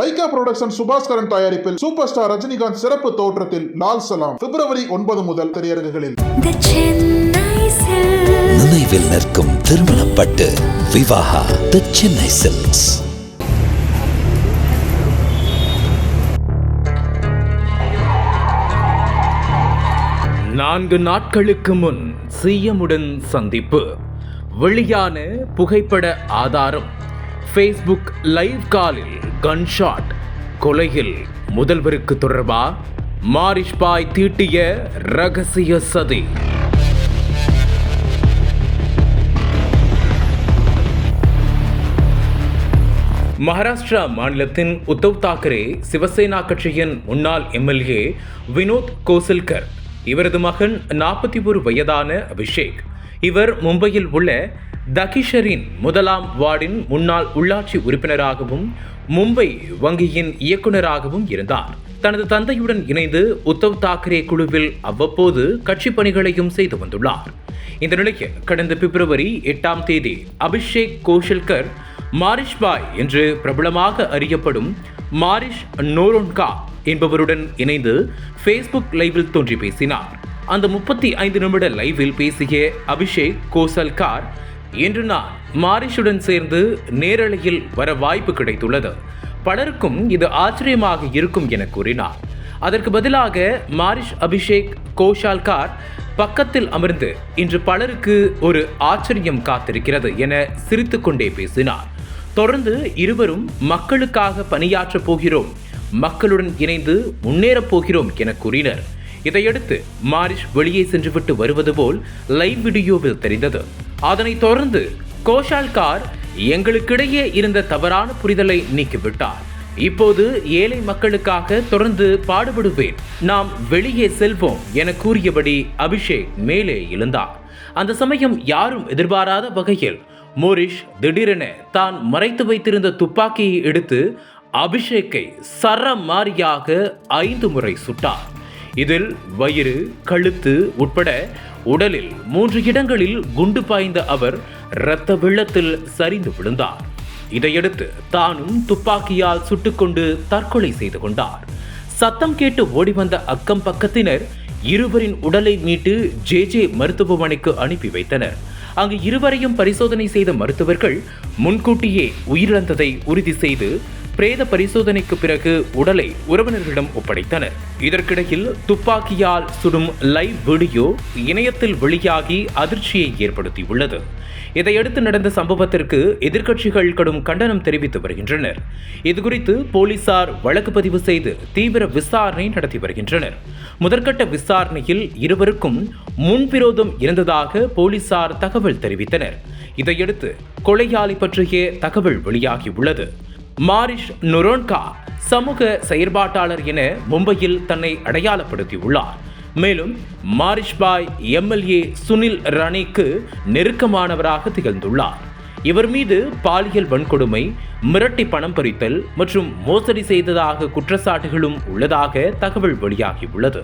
Lyca production Subaskaran தயாரிப்பில் super star Rajinikanth சிறப்பு தோற்றத்தில் லால் சலாம். பிப்ரவரி ஒன்பது முதல் திரையரங்குகளில். நினைவில் நிற்கும் திருமணப்பட்டு விவாகா தி சென்னை சில்க்ஸ் நான்கு நாட்களுக்கு முன் சிஎம்முடன் சந்திப்பு. வெளியான புகைப்பட ஆதாரம். ஃபேஸ்புக் லைவ் காலில் கன்ஷாட் கொலையில் முதல்வருக்கு தொடர்பா? மாரிஷ்பாய் தீட்டிய ரகசிய சதி. மகாராஷ்டிரா மாநிலத்தின் உத்தவ் தாக்கரே சிவசேனா கட்சியின் முன்னாள் எம்எல்ஏ வினோத் கோசல்கர். இவரது மகன் நாற்பத்தி ஒரு வயதான அபிஷேக். இவர் மும்பையில் உள்ள தகிஷரின் முதலாம் வார்டின் முன்னாள் உள்ளாட்சி உறுப்பினராகவும் மும்பை வங்கியின் இயக்குநராகவும் இருந்தார். தனது தந்தையுடன் இணைந்து உத்தவ் தாக்கரே குழுவில் அவ்வப்போது கட்சி பணிகளையும் செய்து வந்துள்ளார். இந்த நிலையில் கடந்த பிப்ரவரி எட்டாம் தேதி அபிஷேக் கோஷல்கர் மாரிஷ் பாய் என்று பிரபலமாக அறியப்படும் மாரிஷ் நோரோன்கா என்பவருடன் இணைந்து ஃபேஸ்புக் லைவில் தோன்றி பேசினார். அந்த முப்பத்தி ஐந்து நிமிட லைவில் பேசிய அபிஷேக் கோசல்கார் இன்று நான் மாரிஷுடன் சேர்ந்து நேரலையில் வர வாய்ப்பு கிடைத்துள்ளது. பலருக்கும் இது ஆச்சரியமாக இருக்கும் என கூறினார். அதற்கு பதிலாக மாரிஷ் அபிஷேக் கோஷால்கார் பக்கத்தில் அமர்ந்து இன்று பலருக்கு ஒரு ஆச்சரியம் காத்திருக்கிறது என சிரித்துக்கொண்டே பேசினார். தொடர்ந்து இருவரும் மக்களுக்காக பணியாற்றப் போகிறோம். மக்களுடன் இணைந்து முன்னேறப் போகிறோம் என கூறினர். இதையடுத்து மாரிஷ் வெளியே சென்றுவிட்டு வருவது போல் லைவ் வீடியோவில் தெரிந்தது. அதனைத் தொடர்ந்து கோஷால் கார் எங்களுக்கிடையே இருந்த தவறான புரிதலை நீக்கிவிட்டார். இப்போது ஏழை மக்களுக்காக தொடர்ந்து பாடுபடுவேன். நாம் வெளியே செல்வோம் என கூறியபடி அபிஷேக் மேலே எழுந்தார். அந்த சமயம் யாரும் எதிர்பாராத வகையில் மோரிஷ் திடீரென தான் மறைத்து வைத்திருந்த துப்பாக்கியை எடுத்து அபிஷேக்கை சரமாரியாக ஐந்து முறை சுட்டார். இதில் வயிறு கழுத்து உட்பட உடலில் மூன்று இடங்களில் குண்டு பாய்ந்த அவர் இரத்த வெள்ளத்தில் சரிந்து விழுந்தார். இதையடுத்து தானும் துப்பாக்கியால் சுட்டுக்கொண்டு தற்கொலை செய்து கொண்டார். சத்தம் கேட்டு ஓடி வந்த அக்கம் பக்கத்தினர் இருவரின் உடலை மீட்டு ஜே ஜே மருத்துவமனைக்கு அனுப்பி வைத்தனர். அங்கு இருவரையும் பரிசோதனை செய்த மருத்துவர்கள் முன்கூட்டியே உயிரிழந்ததை உறுதி செய்து பிரேத பரிசோதனைக்கு பிறகு உடலை உறவினர்களிடம் ஒப்படைத்தனர். இதற்கிடையில் துப்பாக்கியால் சுடும் லைவ் வீடியோ இணையத்தில் வெளியாகி அதிர்ச்சியை ஏற்படுத்தியுள்ளது. இதையடுத்து நடந்த சம்பவத்திற்கு எதிர்க்கட்சிகள் கடும் கண்டனம் தெரிவித்து வருகின்றனர். இதுகுறித்து போலீசார் வழக்கு பதிவு செய்து தீவிர விசாரணை நடத்தி வருகின்றனர். முதற்கட்ட விசாரணையில் இருவருக்கும் முன்விரோதம் இருந்ததாக போலீசார் தகவல் தெரிவித்தனர். இதையடுத்து கொலையாளி பற்றிய தகவல் வெளியாகியுள்ளது. மாரிஷ் நுரோன்கா சமூக செயற்பாட்டாளர் என மும்பையில் தன்னை அடையாளப்படுத்தியுள்ளார். மேலும் மாரிஷ்பாய் எம்எல்ஏ சுனில் ரணிக்கு நெருக்கமானவராக திகழ்ந்துள்ளார். இவர் மீது பாலியல் வன்கொடுமை மிரட்டி பணம் பறித்தல் மற்றும் மோசடி செய்ததாக குற்றச்சாட்டுகளும் உள்ளதாக தகவல் வெளியாகியுள்ளது.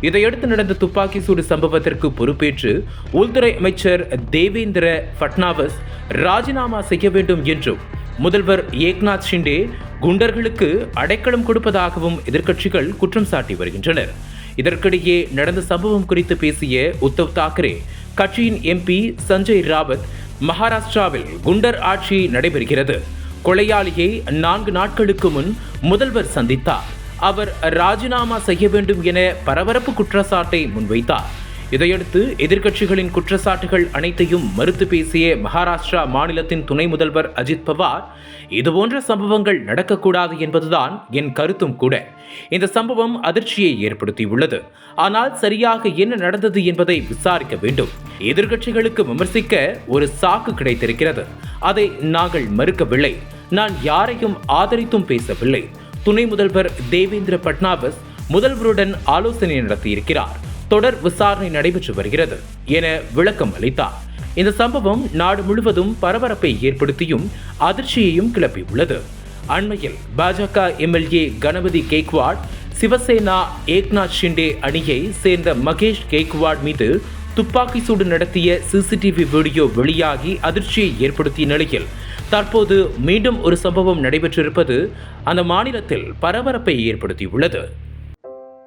இதையடுத்து நடந்த துப்பாக்கி சூடு சம்பவத்திற்கு பொறுப்பேற்று உள்துறை அமைச்சர் தேவேந்திர ஃபட்னாவிஸ் ராஜினாமா செய்ய வேண்டும் என்றும் முதல்வர் ஏக்நாத் ஷிண்டே குண்டர்களுக்கு அடைக்கலம் கொடுப்பதாகவும் எதிர்க்கட்சிகள் குற்றம் சாட்டி வருகின்றனர். இதற்கிடையே நடந்த சம்பவம் குறித்து பேசிய உத்தவ் தாக்கரே கட்சியின் எம்பி சஞ்சய் ராவத் மகாராஷ்டிராவில் குண்டர் ஆட்சி நடைபெறுகிறது. கொலையாளியை நான்கு நாட்களுக்கு முன் முதல்வர் சந்தித்தார். அவர் ராஜினாமா செய்ய வேண்டும் என பரபரப்பு குற்றச்சாட்டை முன்வைத்தார். இதையடுத்து எதிர்க்கட்சிகளின் குற்றச்சாட்டுகள் அனைத்தையும் மறுத்து பேசிய மகாராஷ்டிரா மாநிலத்தின் துணை முதல்வர் அஜித் பவார் இதுபோன்ற சம்பவங்கள் நடக்கக்கூடாது என்பதுதான் என் கருத்தும் கூட. இந்த சம்பவம் அதிர்ச்சியை ஏற்படுத்தியுள்ளது. ஆனால் சரியாக என்ன நடந்தது என்பதை விசாரிக்க வேண்டும். எதிர்க்கட்சிகளுக்கு விமர்சிக்க ஒரு சாக்கு கிடைத்திருக்கிறது. அதை நாங்கள் மறுக்கவில்லை. நான் யாரையும் ஆதரித்தும் பேசவில்லை. துணை முதல்வர் தேவேந்திர பட்னாவிஸ் முதல்வருடன் ஆலோசனை நடத்தியிருக்கிறார். தொடர் விசாரணை நடைபெற்று வருகிறது என விளக்கம் அளித்தார். இந்த சம்பவம் நாடு முழுவதும் பரபரப்பை ஏற்படுத்தியும் அதிர்ச்சியையும் கிளப்பியுள்ளது. அண்மையில் பாஜக எம்எல்ஏ கணபதி கேக்வாட் சிவசேனா ஏக்நாத் ஷிண்டே அணியை சேர்ந்த மகேஷ் கேக்வாட் மீது துப்பாக்கி சூடு நடத்திய சிசிடிவி வீடியோ வெளியாகி அதிர்ச்சியை ஏற்படுத்திய நிலையில் தற்போது மீண்டும் ஒரு சம்பவம் நடைபெற்றிருப்பது அந்த மாநிலத்தில் பரபரப்பை ஏற்படுத்தியுள்ளது.